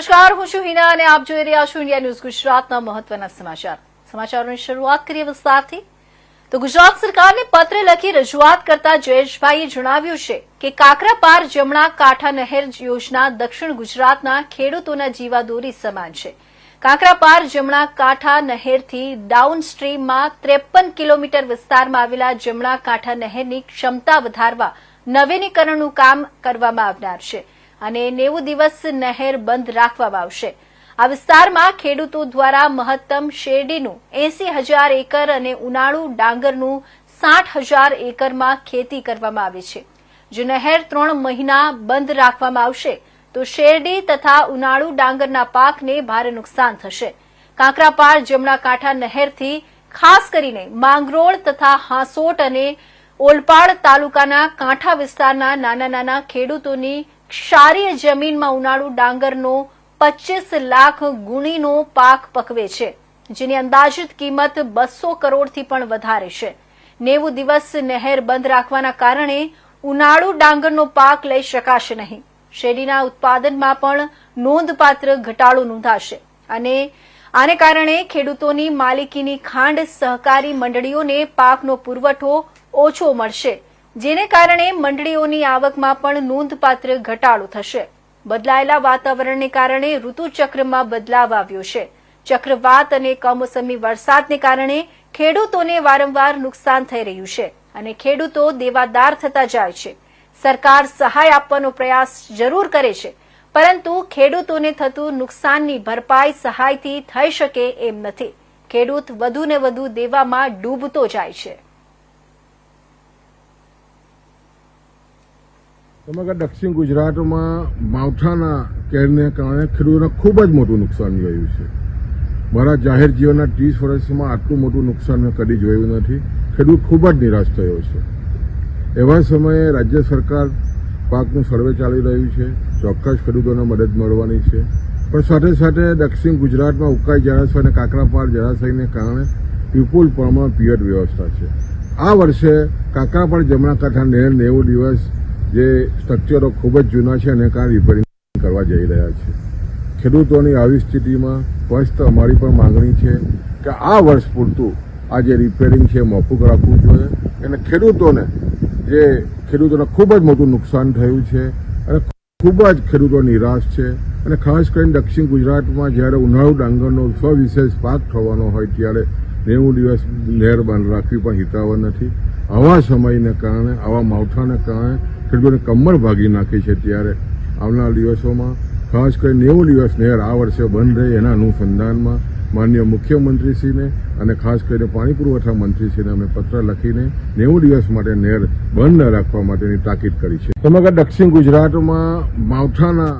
નમસ્કાર, હું છું હિના અને આપ જોઈ રહ્યા છો ઇન્ડિયા ન્યૂઝ ગુજરાતના મહત્વના સમાચાર. સમાચારોની શરૂઆત કરીએ વિસ્તારથી. તો ગુજરાત સરકારને પત્ર લખી રજૂઆત કરતા જયેશભાઈએ જણાવ્યું છે કે કાકરાપાર જમણા કાંઠા નહેર યોજના દક્ષિણ ગુજરાતના ખેડૂતોના જીવાદોરી સમાન છે. કાકરાપાર જમણા કાંઠા નહેરથી ડાઉન સ્ટ્રીમમાં ત્રેપન કિલોમીટર વિસ્તારમાં આવેલા જમણા કાંઠા નહેરની ક્ષમતા વધારવા નવીનીકરણનું કામ કરવામાં આવનાર છે. અને નેવું દિવસ નહેર બંધ રાખવામાં આવશે. આ વિસ્તારમાં ખેડૂતો દ્વારા મહત્તમ શેરડીનું એસી હજાર એકર અને ઉનાળુ ડાંગરનું સાઠ હજાર એકરમાં ખેતી કરવામાં આવે છે. જો નહેર ત્રણ મહિના બંધ રાખવામાં આવશે, તો શેરડી તથા ઉનાળુ ડાંગરના પાકને ભારે નુકસાન થશે. કાંકરાપાર જમણા કાંઠા નહેરથી ખાસ કરીને માંગરોળ તથા હાંસોટ અને ઓલપાડ તાલુકાના કાંઠા વિસ્તારના નાના નાના ખેડૂતોની ક્ષારીય જમીનમાં ઉનાળુ ડાંગરનો પચીસ લાખ ગુણીનો પાક પકવે છે, જેની અંદાજિત કિંમત બસો કરોડથી પણ વધારે છે. નેવું દિવસ નહેર બંધ રાખવાના કારણે ઉનાળુ ડાંગરનો પાક લઈ શકાશે નહીં. શેરડીના ઉત્પાદનમાં પણ નોંધપાત્ર ઘટાડો નોંધાશે અને આને કારણે ખેડૂતોની માલિકીની ખાંડ સહકારી મંડળીઓને પાકનો પુરવઠો ઓછો મળશે. જેને કારણે મંડળીઓની આવકમાં પણ નોંધપાત્ર ઘટાડો થશે. બદલાયેલા વાતાવરણને કારણે ઋતુચક્રમાં બદલાવ આવ્યો છે. ચક્રવાત અને કમોસમી વરસાદને કારણે ખેડૂતોને વારંવાર નુકસાન થઈ રહ્યું છે અને ખેડૂતો દેવાદાર થતા જાય છે. સરકાર સહાય આપવાનો પ્રયાસ જરૂર કરે છે, પરંતુ ખેડૂતોને થતું નુકસાનની ભરપાઈ સહાયથી થઈ શકે એમ નથી. ખેડૂત વધુને વધુ દેવામાં ડૂબતો જાય છે. સમગ્ર દક્ષિણ ગુજરાતમાં માવઠાના કેરને કારણે ખેડૂતોને ખૂબ જ મોટું નુકસાન જોયું છે. મારા જાહેર જીવનના ત્રીસ વર્ષમાં આટલું મોટું નુકસાન મેં કદી જોયું નથી. ખેડૂત ખૂબ જ નિરાશ થયો છે. એવા સમયે રાજ્ય સરકાર પાકનું સર્વે ચાલી રહ્યું છે. ચોક્કસ ખેડૂતોને મદદ મળવાની છે. પણ સાથે સાથે દક્ષિણ ગુજરાતમાં ઉકાઈ જળાશય અને કાંકરાપાર જળાશયને કારણે વિપુલ પ્રમાણમાં પિયત વ્યવસ્થા છે. આ વર્ષે કાંકરાપાર જમણા કાંઠા નેર નેવું દિવસ જે સ્ટ્રક્ચરો ખૂબ જ જૂના છે અને કારણે રિપેરિંગ કરવા જઈ રહ્યા છે. ખેડૂતોની આવી સ્થિતિમાં સ્પષ્ટ અમારી પણ માંગણી છે કે આ વર્ષ પૂરતું આ જે રિપેરિંગ છે, મોફુક રાખવું જોઈએ અને ખેડૂતોને જે ખેડૂતોને ખૂબ જ મોટું નુકસાન થયું છે અને ખૂબ જ ખેડૂતો નિરાશ છે અને ખાસ કરીને દક્ષિણ ગુજરાતમાં જ્યારે ઉનાળુ ડાંગરનો સવિશેષ પાક થવાનો હોય ત્યારે નેવું દિવસ નહેર બંધ રાખવી પણ હિતાવહ નથી. આવા સમયને કારણે, આવા માવઠાને કારણે ખેડૂતોને કમર ભાગી નાખી છે ત્યારે આવનાર દિવસોમાં ખાસ કરી નેવું દિવસ નહેર આ વર્ષે બંધ રહે એના અનુસંધાનમાં માનનીય મુખ્યમંત્રીશ્રીને અને ખાસ કરીને પાણી પુરવઠા મંત્રીશ્રીને અમે પત્ર લખીને નેવું દિવસ માટે નહેર બંધ રાખવા માટેની તાકીદ કરી છે. સમગ્ર દક્ષિણ ગુજરાતમાં માવઠાના